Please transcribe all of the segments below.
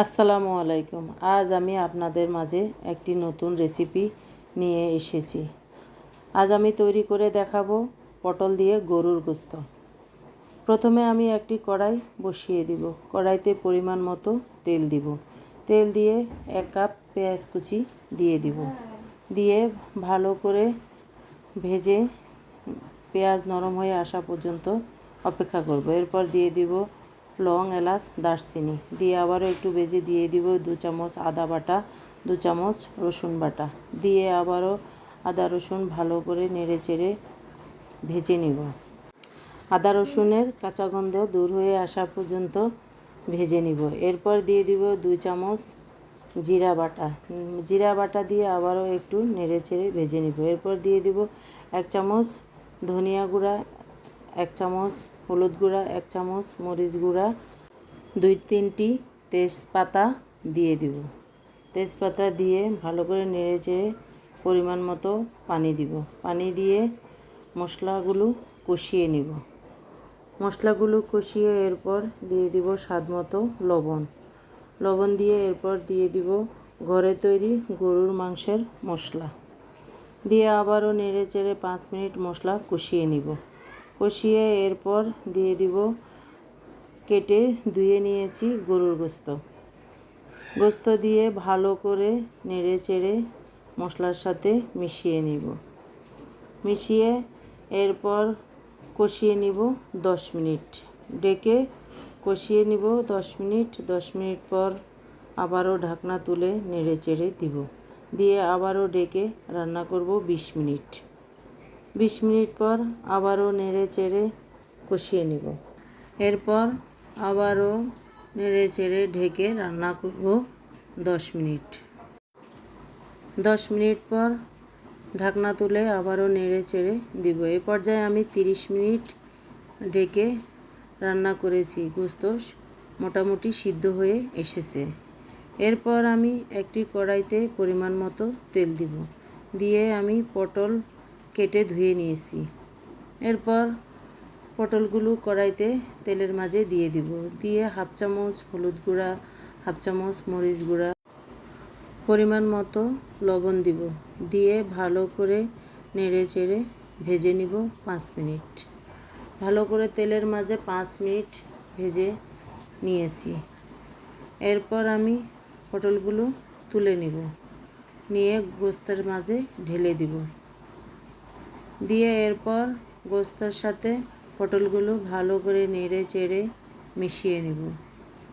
আসসালামু আলাইকুম। আজ আমি আপনাদের মাঝে একটি নতুন রেসিপি নিয়ে এসেছি। আজ আমি তৈরি করে দেখাবো পটল দিয়ে গরুর গোস্ত। প্রথমে আমি একটি কড়াই বসিয়ে দিব। কড়াইতে পরিমাণ মতো তেল দিব। তেল দিয়ে এক কাপ পেঁয়াজ কুচি দিয়ে দিব। দিয়ে ভালো করে ভেজে পেঁয়াজ নরম হয়ে আসা পর্যন্ত অপেক্ষা করব। এরপর দিয়ে দিব লং এলাচ, দারচিনি। দিয়ে আবারও একটু ভেজে দিয়ে দিব দু চামচ আদা বাটা, দু চামচ রসুন বাটা। দিয়ে আবারও আদা রসুন ভালো করে নেড়ে চেড়ে ভেজে নিব। আদা রসুনের কাঁচা গন্ধ দূর হয়ে আসা পর্যন্ত ভেজে নিব। এরপর দিয়ে দিব দুই চামচ জিরা বাটা। জিরা বাটা দিয়ে আবারও একটু নেড়ে চেড়ে ভেজে নিব। এরপর দিয়ে দিব এক চামচ ধনিয়া গুঁড়া এক চামচ হলুদ গুঁড়া, এক চামচ মরিচ গুঁড়া, দুই তিনটি তেজপাতা দিয়ে দিব। তেজপাতা দিয়ে ভালো করে নেড়ে চেড়ে পরিমাণ মতো পানি দিব। পানি দিয়ে মশলাগুলো কষিয়ে নিব। মশলাগুলো কষিয়ে এরপর দিয়ে দিব স্বাদ মতো লবণ। লবণ দিয়ে এরপর দিয়ে দিব ঘরে তৈরি গরুর মাংসের মশলা। দিয়ে আবারও নেড়ে চেড়ে পাঁচ মিনিট মশলা কষিয়ে নিব। কষিয়ে এরপর দিয়ে দিব, কেটে ধুয়ে নিয়েছি গরুর গোস্ত। গোস্ত দিয়ে ভালো করে নেড়ে চেড়ে মশলার সাথে মিশিয়ে নিব। মিশিয়ে এরপর কষিয়ে নিব দশ মিনিট। ডেকে কষিয়ে নিব দশ মিনিট দশ মিনিট পর আবারও ঢাকনা তুলে নেড়ে চেড়ে দিব। দিয়ে আবারও ডেকে রান্না করব বিশ মিনিট। বিশ মিনিট পর আবারও নেড়ে চেড়ে কষিয়ে নিব। এরপর আবারও নেড়ে চেড়ে ঢেকে রান্না করব দশ মিনিট। দশ মিনিট পর ঢাকনা তুলে আবারও নেড়ে চেড়ে দিব। এ পর্যায়ে আমি তিরিশ মিনিট ঢেকে রান্না করেছি। গোস্ত মোটামুটি সিদ্ধ হয়ে এসেছে। এরপর আমি একটি কড়াইতে পরিমাণ মতো তেল দিব। দিয়ে আমি পটল কেটে ধুয়ে নিয়েছি। এরপর পটলগুলো কড়াইতে তেলের মাঝে দিয়ে দিব। দিয়ে হাফ চামচ হলুদ গুঁড়া, হাফ চামচ মরিচ গুঁড়া পরিমাণ মতো লবণ দিব। দিয়ে ভালো করে নেড়ে চেড়ে ভেজে নিব পাঁচ মিনিট। ভালো করে তেলের মাঝে পাঁচ মিনিট ভেজে নিয়েছি। এরপর আমি পটলগুলো তুলে নিব। নিয়ে গোস্তের মাঝে ঢেলে দিব। দিয়ে এরপর গোস্তের সাথে পটলগুলো ভালো করে নেড়ে চেড়ে মিশিয়ে নেব।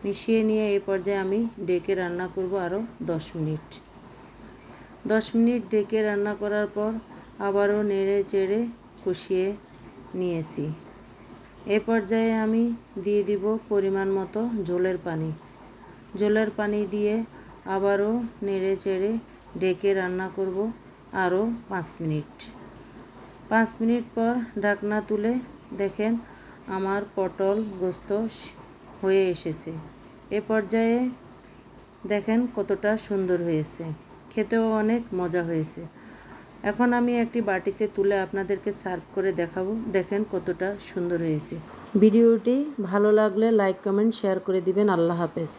মিশিয়ে নিয়ে এই পর্যায়ে আমি ডেকে রান্না করব আরও দশ মিনিট। দশ মিনিট ডেকে রান্না করার পর আবারও নেড়ে চেড়ে কষিয়ে নিয়েছি। এ পর্যায়ে আমি দিয়ে দিব পরিমাণ মতো জলের পানি। জলের পানি দিয়ে আবারও নেড়ে চেড়ে ডেকে রান্না করব আরও পাঁচ মিনিট। পাঁচ মিনিট পর ঢাকনা তুলে দেখেন আমার পটল গোস্ত হয়ে এসেছে। এ পর্যায়ে দেখেন কতটা সুন্দর হয়েছে। খেতেও অনেক মজা হয়েছে। এখন আমি একটি বাটিতে তুলে আপনাদেরকে সার্ভ করে দেখাবো। দেখেন কতটা সুন্দর হয়েছে। ভিডিওটি ভালো লাগলে লাইক, কমেন্ট, শেয়ার করে দিবেন। আল্লাহ হাফেজ।